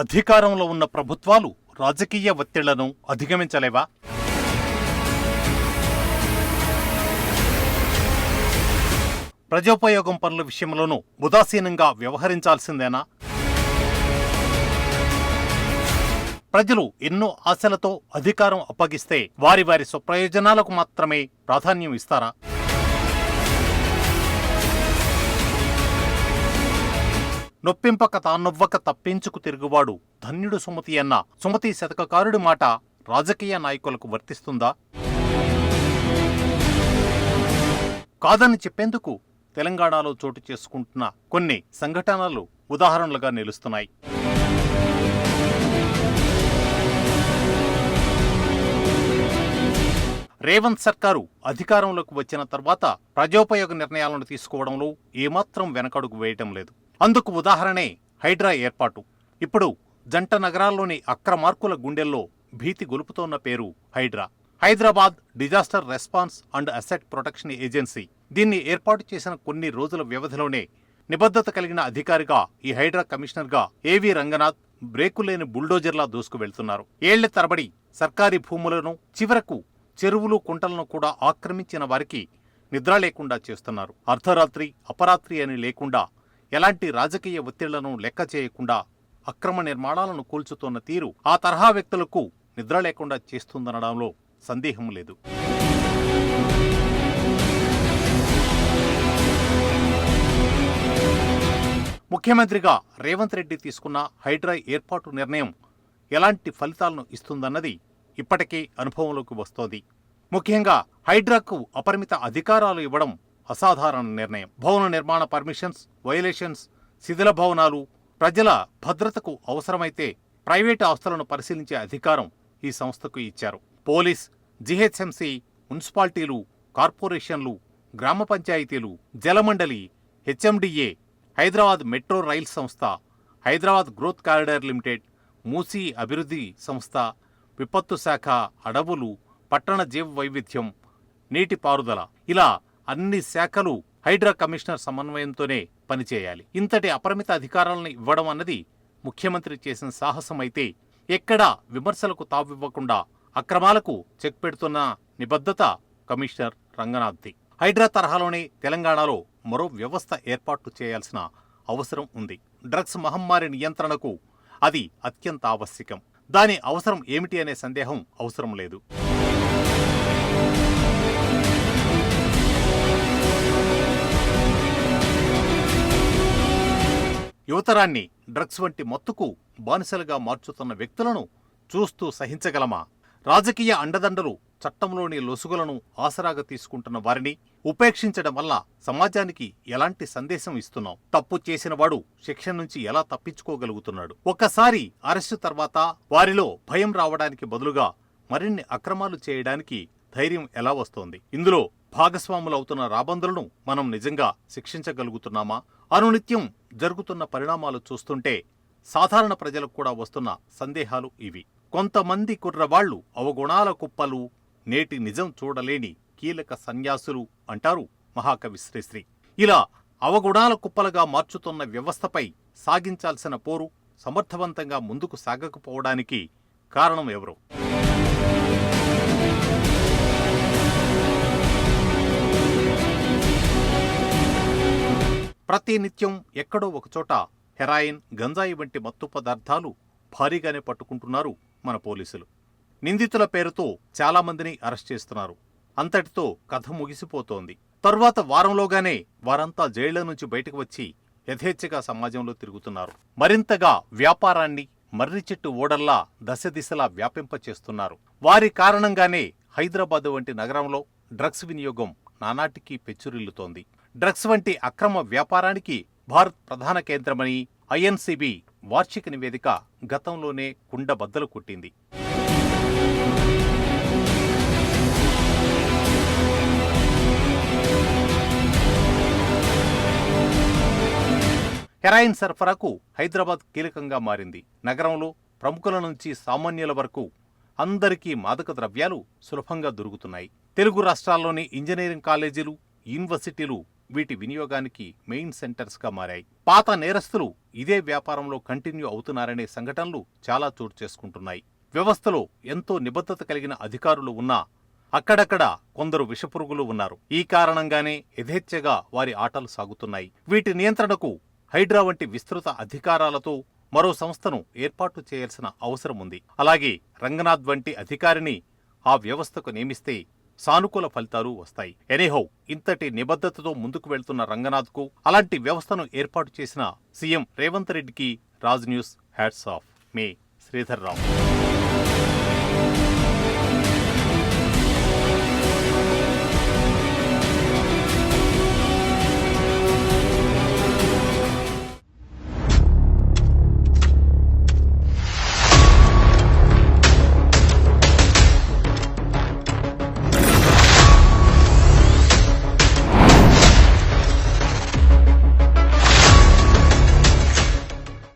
అధికారంలో ఉన్న ప్రభుత్వాలు రాజకీయ ఒత్తిళ్ళను అధిగమించలేవా? ప్రజోపయోగం పనుల విషయంలోనూ ఉదాసీనంగా వ్యవహరించాల్సిందేనా? ప్రజలు ఎన్నో ఆశలతో అధికారం అప్పగిస్తే వారి వారి స్వప్రయోజనాలకు మాత్రమే ప్రాధాన్యం ఇస్తారా? నొప్పింపక తానొవ్వక తప్పించుకు తిరుగువాడు ధన్యుడు సుమతి అన్న సుమతి శతకకారుడి మాట రాజకీయ నాయకులకు వర్తిస్తుందా? కాదని చెప్పేందుకు తెలంగాణలో చోటు చేసుకుంటున్న కొన్ని సంఘటనలు ఉదాహరణలుగా నిలుస్తున్నాయి. రేవంత్ సర్కారు అధికారంలోకి వచ్చిన తర్వాత ప్రజోపయోగ నిర్ణయాలను తీసుకోవడంలో ఏమాత్రం వెనకడుగు వేయటం లేదు. అందుకు ఉదాహరణే హైడ్రా ఏర్పాటు. ఇప్పుడు జంట నగరాల్లోని అక్రమార్కుల గుండెల్లో భీతి గొలుపుతోన్న పేరు HYDRAA. Hyderabad disaster response and asset protection agency దీన్ని ఏర్పాటు చేసిన కొన్ని రోజుల వ్యవధిలోనే నిబద్ధత కలిగిన అధికారిగా ఈ హైడ్రా కమిషనర్గా ఏవి రంగనాథ్ బ్రేకులేని బుల్డోజర్లా దూసుకు వెళ్తున్నారు ఏళ్ళ తరబడి సర్కారీ భూములను చివరకు చెరువులు కుంటలను కూడా ఆక్రమించిన వారికి నిద్ర లేకుండా చేస్తున్నారు. అర్ధరాత్రి అపరాత్రి అని లేకుండా ఎలాంటి రాజకీయ ఒత్తిళ్ళను లెక్క చేయకుండా అక్రమ నిర్మాణాలను కూల్చుతున్న తీరు ఆ తరహా వ్యక్తులకు నిద్ర లేకుండా చేస్తుందనడంలో సందేహం లేదు. ముఖ్యమంత్రిగా రేవంత్ రెడ్డి తీసుకున్న హైడ్రా ఏర్పాటు నిర్ణయం ఎలాంటి ఫలితాలను ఇస్తుందన్నది ఇప్పటికే అనుభవంలోకి వస్తోంది. ముఖ్యంగా హైడ్రాకు అపరిమిత అధికారాలు ఇవ్వడం అసాధారణ నిర్ణయం. భవన నిర్మాణ పర్మిషన్స్ వైలేషన్స్ శిథిల భవనాలు ప్రజల భద్రతకు అవసరమైతే ప్రైవేటు ఆస్తులను పరిశీలించే అధికారం ఈ సంస్థకు ఇచ్చారు. పోలీస్ జిహెచ్ఎంసి మున్సిపాలిటీలు కార్పొరేషన్లు గ్రామ పంచాయతీలు Jalamandali HMDA Hyderabad metro rail సంస్థ Hyderabad growth corridor limited Musi అభివృద్ధి సంస్థ విపత్తు శాఖ అడవులు పట్టణ జీవ వైవిధ్యం నీటిపారుదల ఇలా అన్ని శాఖలు హైడ్రా కమిషనర్ సమన్వయంతోనే పనిచేయాలి. ఇంతటి అపరిమిత అధికారాలను ఇవ్వడం అన్నది ముఖ్యమంత్రి చేసిన సాహసమైతే ఎక్కడా విమర్శలకు తావివ్వకుండా అక్రమాలకు చెక్ పెడుతున్న నిబద్ధత కమిషనర్ రంగనాథ్ది. హైడ్రా తరహాలోనే తెలంగాణలో మరో వ్యవస్థ ఏర్పాటు చేయాల్సిన అవసరం ఉంది. డ్రగ్స్ మహమ్మారి నియంత్రణకు అది అత్యంత ఆవశ్యకం. దాని అవసరం ఏమిటి అనే సందేహం అవసరం లేదు. యువతరాన్ని డ్రగ్స్ వంటి మత్తుకు బానిసలుగా మార్చుతున్న వ్యక్తులను చూస్తూ సహించగలమా? రాజకీయ అండదండలు చట్టంలోని లొసుగులను ఆసరాగా తీసుకుంటున్న వారిని ఉపేక్షించడం వల్ల సమాజానికి ఎలాంటి సందేశం ఇస్తున్నాం? తప్పు చేసిన వాడు శిక్ష నుంచి ఎలా తప్పించుకోగలుగుతున్నాడు? ఒక్కసారి అరెస్టు తర్వాత వారిలో భయం రావడానికి బదులుగా మరిన్ని అక్రమాలు చేయడానికి ధైర్యం ఎలా వస్తోంది? ఇందులో భాగస్వాములవుతున్న రాబందులను మనం నిజంగా శిక్షించగలుగుతున్నామా? అనునిత్యం జరుగుతున్న పరిణామాలు చూస్తుంటే సాధారణ ప్రజలకు కూడా వస్తున్న సందేహాలు ఇవి. కొంతమంది కుర్రవాళ్ళు అవగుణాల కుప్పలు నేటి నిజం చూడలేని కీలక సన్యాసులు అంటారు మహాకవి శ్రీశ్రీ. ఇలా అవగుణాల కుప్పలుగా మార్చుతున్న వ్యవస్థపై సాగించాల్సిన పోరు సమర్థవంతంగా ముందుకు సాగకపోవడానికి కారణం ఎవరు? ప్రతినిత్యం ఎక్కడో ఒకచోట హెరాయిన్ గంజాయి వంటి మత్తు పదార్థాలు భారీగానే పట్టుకుంటున్నారు మన పోలీసులు. నిందితుల పేరుతో చాలామందిని అరెస్ట్ చేస్తున్నారు. అంతటితో కథ ముగిసిపోతోంది. తరువాత వారంలోగానే వారంతా జైళ్ళ నుంచి బయటకు వచ్చి యథేచ్ఛగా సమాజంలో తిరుగుతున్నారు. మరింతగా వ్యాపారాన్ని మర్రి చెట్టు ఓడల్లా దశ దిశలా వ్యాపింపచేస్తున్నారు. వారి కారణంగానే హైదరాబాద్ వంటి నగరంలో డ్రగ్స్ వినియోగం నానాటికి పెచ్చురిల్లుతోంది. డ్రగ్స్ వంటి అక్రమ వ్యాపారానికి భారత్ ప్రధాన కేంద్రమని ఐఎన్సీబీ వార్షిక నివేదిక గతంలోనే కుండబద్దలు కొట్టింది. హెరాయిన్ సరఫరాకు హైదరాబాద్ కీలకంగా మారింది. నగరంలో ప్రముఖుల నుంచి సామాన్యుల వరకు అందరికీ మాదక ద్రవ్యాలు సులభంగా దొరుకుతున్నాయి. తెలుగు రాష్ట్రాల్లోని ఇంజనీరింగ్ కాలేజీలు యూనివర్సిటీలు వీటి వినియోగానికి మెయిన్ సెంటర్స్గా మారాయి. పాత నేరస్తులు ఇదే వ్యాపారంలో కంటిన్యూ అవుతున్నారనే సంఘటనలు చాలా చోటు చేసుకుంటున్నాయి. వ్యవస్థలో ఎంతో నిబద్ధత కలిగిన అధికారులు ఉన్నా అక్కడక్కడ కొందరు విషపురుగులు ఉన్నారు. ఈ కారణంగానే యథేచ్ఛగా వారి ఆటలు సాగుతున్నాయి. వీటి నియంత్రణకు హైడ్రా వంటి విస్తృత అధికారాలతో మరో సంస్థను ఏర్పాటు చేయాల్సిన అవసరం ఉంది అలాగే రంగనాథ్ వంటి అధికారిని ఆ వ్యవస్థకు నియమిస్తే సానుకూల ఫలితాలు వస్తాయి. ఎనీహౌ ఇంతటి నిబద్ధతతో ముందుకు వెళ్తున్న రంగనాథ్కు అలాంటి వ్యవస్థను ఏర్పాటు చేసిన సీఎం రేవంత్ రెడ్డికి రాజ్ న్యూస్ హ్యాట్స్ ఆఫ్. మే శ్రీధర్ రావు.